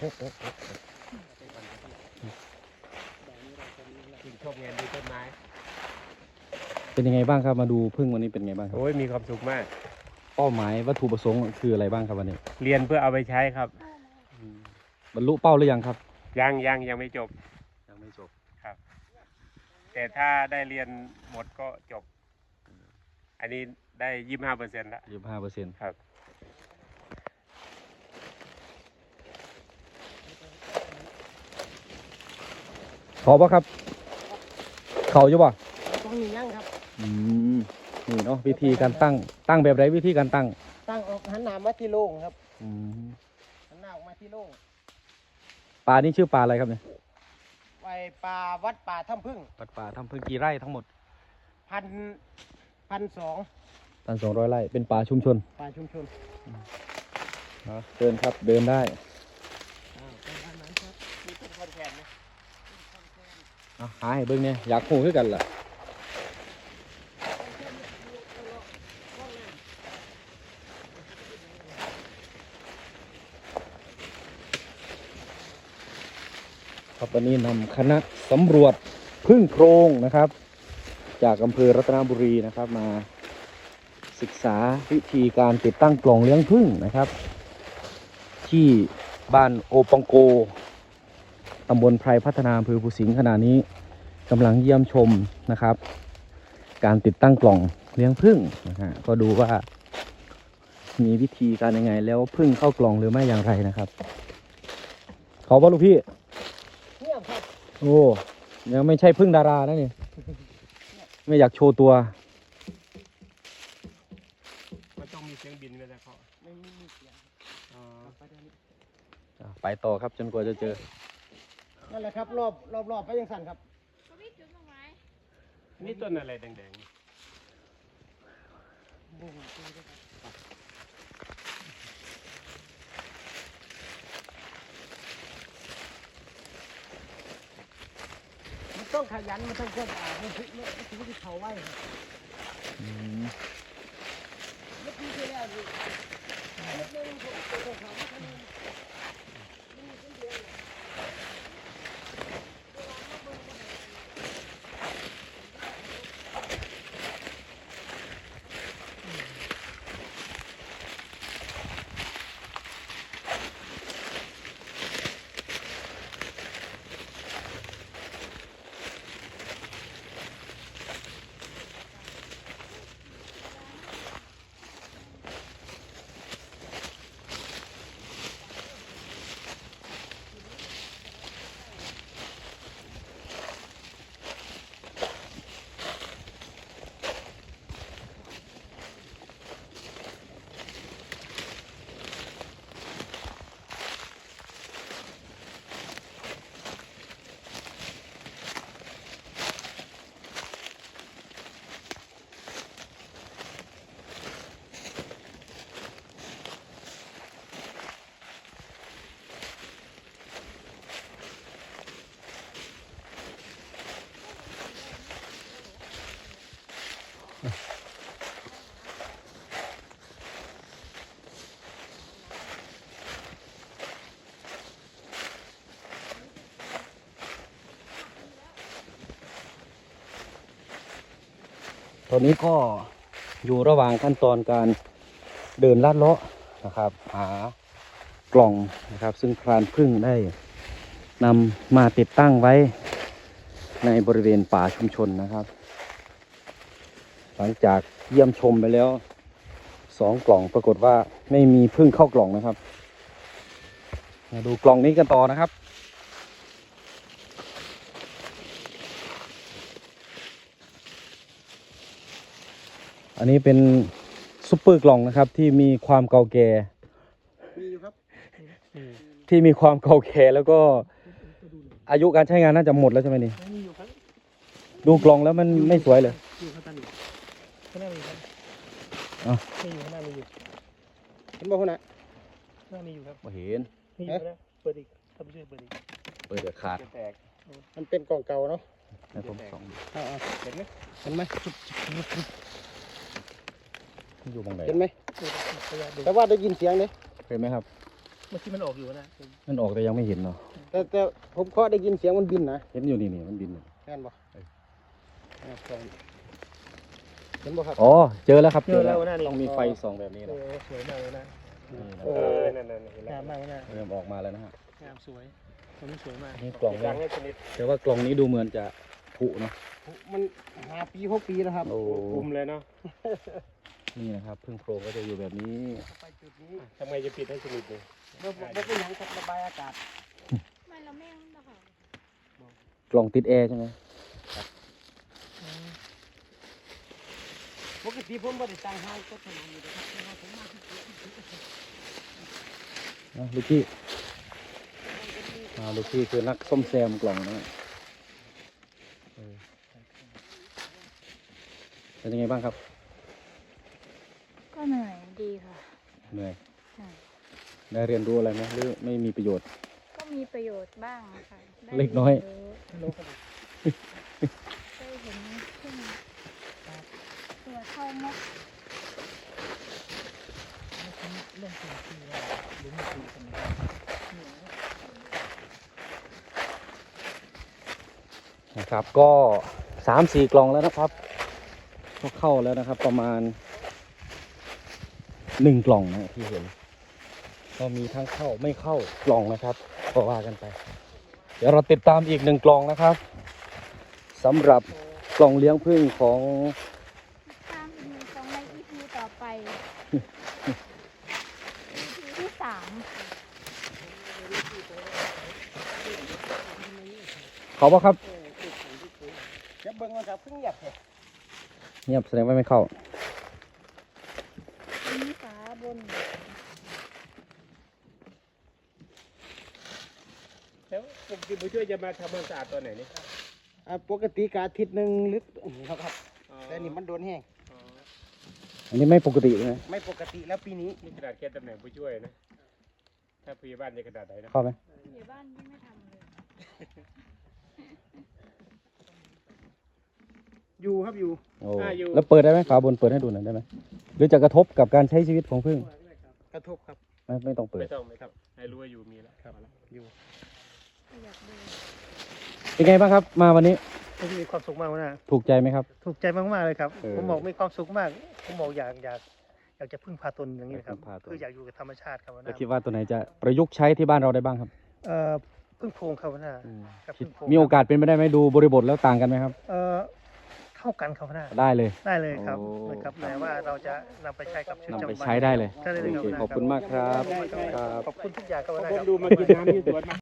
ถึงชมงานดูต้นไม้ เป็นยังไงบ้างครับมาดูพึ่งวันนี้เป็นไงบ้างครับโอ้ยมีความสุขมาก เป้าหมายวัตถุประสงค์คืออะไรบ้างครับวันนี้ เรียนเพื่อเอาไปใช้ครับบรรลุเป้าหรือยังครับ ยังยังยังไม่จบ ยังไม่จบแต่ถ้าได้เรียนหมดก็จบ อันนี้ได้ยี่ห้าเปอร์เซ็นต์ละยี่ห้าเปอร์เซ็นต์ครับ ขอปะครับ เขาอยู่ปะต้องมียั่งครับ อืมนี่เนาะวิธีการตั้งตั้งแบบไรวิธีการตั้งตั้งออกหันหน้ามาที่โล่งครับอืมหันหน้าออกมาที่โล่งปลานี่ชื่อปลาอะไรครับเนี่ยไปป่าวัดป่าถ้ำพึ่งปลาปลาทำพึ่งกี่ไร่ทั้งหมดพันพันสองพันสองร้อยไร่เป็นป่าชุมชน ป่าชุมชน เดินครับเดินได้ อ่าเป็นอันนั้นครับ มีต้นคอนแคนไหม เอา หาให้เบิ่งเนี่ยอยากหูคือกันล่ะครับวันนี้นำคณะสำรวจพึ่งโพรงนะครับ จากอำเภอรัตนบุรีนะครับมาศึกษาวิธีการติดตั้งกล่องเลี้ยงพึ่งนะครับ ที่บ้านโอปองโก ตำบลไพรพัฒนาอำเภอภูสิงห์ขณะนี้กำลังเยี่ยมชมนะครับ การติดตั้งกล่องเลี้ยงผึ้งนะฮะก็ดูว่า มีวิธีการยังไง แล้วผึ้งเข้ากล่องหรือไม่อย่างไรนะครับ ขอว่าลูกพี่เงียบครับโอ้ยังไม่ใช่พึ่งดารานะนี่ไม่อยากโชว์ตัวมันต้องมีเสียงบินไปแล้วเขาไม่มีมีเสียงอ๋อไปทางนี้อะไปต่อครับจนกว่าจะเจอ นั่นแหละครับ รอบรอบรอบไปยังสั่นครับนี่ต้นอะไรแดงมันต้องขยันมันต้องก้มอ่ามันถึงมันถึงที่เขาไว้ครับ อืม เมื่อปีที่แล้วนี่เมื่อปีผมผมถามว่าทำไมมันมีต้นเดียวเนี่ย ต อนนี้ก็อยู่ระหว่างขั้นตอนการเดินลาดเลาะนะครับ หากล่องนะครับ ซึ่งพรานพึ่งได้นำมาติดตั้งไว้ในบริเวณป่าชุมชนนะครับ หลังจากเยี่ยมชมไปแล้วสองกล่องปรากฏว่าไม่มีพึ่งเข้ากล่องนะครับมาดูกล่องนี้กันต่อนะครับ อันนี้เป็นซุปเปอร์กล่องนะครับ ที่มีความเก่าแก่มีอยู่ครับที่มีความเก่าแก่แล้วก็อายุการใช้งานน่าจะหมดแล้วใช่ไหมนี่มีอยู่ครับดูกล่องแล้วมันไม่สวยเลยอยู่ข้างใต้นี่ข้างหน้ามีครับอะไม่อยู่ข้างหน้ามีอยู่เห็นบ่คนน่ะข้างหน้ามีอยู่ครับมาเห็นมีอยู่นะเปิดอีกทำช่วยเปิดอีกเปิดเดี๋ยวขาดๆจะแตกมันเป็นกล่องเก่าเนาะให้ผมส่องดูอ่าเห็นไหมเห็นไหม อยู่ตรงไหนเห็นไหมพยายามดูแต่ว่าได้ยินเสียงเนี่ยเห็นไหมครับ เมื่อกี้มันออกอยู่นะมันออกแต่ยังไม่เห็นเนาะแต่แต่ผมเคาะได้ยินเสียงมันบินนะเห็นอยู่นี่นี่มันบินอยู่แม่นบ่เห็นบ่ครับอ๋อเจอแล้วครับเจอแล้วนะนี่ต้องมีไฟส่องแบบนี้โอ้นะสวยมากเลยนะนี่นะโอ้เออนั่นนั่นเห็นแล้วงามมากเลยนะเริ่มออกมาแล้วนะฮะงามสวยตัวนี้สวยมากนี่กล่องยันี้งให้ชนิดแต่ว่ากล่องนี้ดูเหมือนจะผุเนาะมันห้าปีหกปีแล้วครับโอ้คุมเลยเนาะ นี่นะครับพึ่งโพรงก็จะอยู่แบบนี้ไปจุดนี้ทำไมจะปิดให้สนิทเลยเราเราเป็นหยังครับระบายอากาศไม่เราไม่ต้องนะคะกล่องติดแอร์ใช่ไหมปกติผมบ่ได้ตั้งห้างก็ขนาดนี้นะครับแต่ว่าผมมาที่จุดนี้นะลูกพี่อ่าลูกพี่คือนักซ่อมแซมกล่องนะฮะเออเป็นยังไงบ้างครับก็เหนื่อย ดีค่ะเหนื่อยใช่ได้เรียนรู้อะไรไหมหรือไม่มีประโยชน์ ก็มีประโยชน์บ้างค่ะได้เล็กน้อย รีรู้โลกระดาษได้เห็นขึ้นตัวเท่ามดเรื่องสิ่งที่ว่าหลุมสีกันนะครับ ก็สามสี่กล่องแล้วนะครับ ก็เข้าแล้วนะครับ ประมาณ หนึ่งกล่องนะที่เห็น ก็มีทั้งเข้าไม่เข้ากล่องนะครับก็ว่ากันไป เดี๋ยวเราติดตามอีกหนึ่งกล่องนะครับสำหรับกล่องเลี้ยงพึ่งของตามอีกหนึ่งของใน EP ต่อไป EP ที่สามค่ะเขาปะครับจะเบิ่งว่าครับเพิ่งหยับแท้เงียบแสดงว่าไม่เข้าอันนี้ ฝาบนแล้วปกติผู้ช่วยจะมาทำความสะอาดตอนไหนนี่อ่าปกติกอาทิตย์หนึ่งหรือครับครับ แต่นี่มันโดนแห้งอ๋ออันนี้ไม่ปกติใช่ไหมไม่ปกติแล้วปีนี้นี่กระดาษแค่ตำแหน่งผู้ช่วยนะ ถ้าพยาบาลจะกระดาษไหนนะ เข้าไหมผู้ใหญ่บ้านยังไม่ทำเลยอยู่ครับอยู่ โอ้แล้วเปิดได้ไหมฝาบนเปิดให้ดูหน่อยได้ไหม หรือจะกระทบกับการใช้ชีวิตของพึ่งกระทบครับ ไม่ไม่ต้องเปิด ไม่ต้องไม่ต้องให้รู้ว่าอยู่มีแล้วครับอยู่อยากดูเป็นไงบ้างครับ มาวันนี้ผมมีความสุขมากนะถูกใจไหมครับ ถูกใจมากๆเลยครับ เออผมบอกมีความสุขมาก ผมบอกอยากอยากอยากจะพึ่งพาตนอย่างนี้นะครับพึ่งพาตน คืออยากอยู่กับธรรมชาติครับแล้วนะคิดว่าตัวไหนจะประยุกต์ใช้ที่บ้านเราได้บ้างครับเอ่อพึ่งโพรงครับนะ ครับคิดพึ่งโพรง มีโอกาสเป็นไปได้ไหมดูบริบทแล้วต่างกันไหมครับ เอ่อ เท่ากันครับนะได้เลย ได้เลยครับโอ้ นะครับแต่ว่าเราจะนำไปใช้กับชีวิตนำประไปจำวันใช้ได้เลยใช่ได้เลยโอเคครับขอบคุณมากครับครับ ขอบคุณทุกอย่างครับผนะมครับดูมากินน้ำที่สวนมา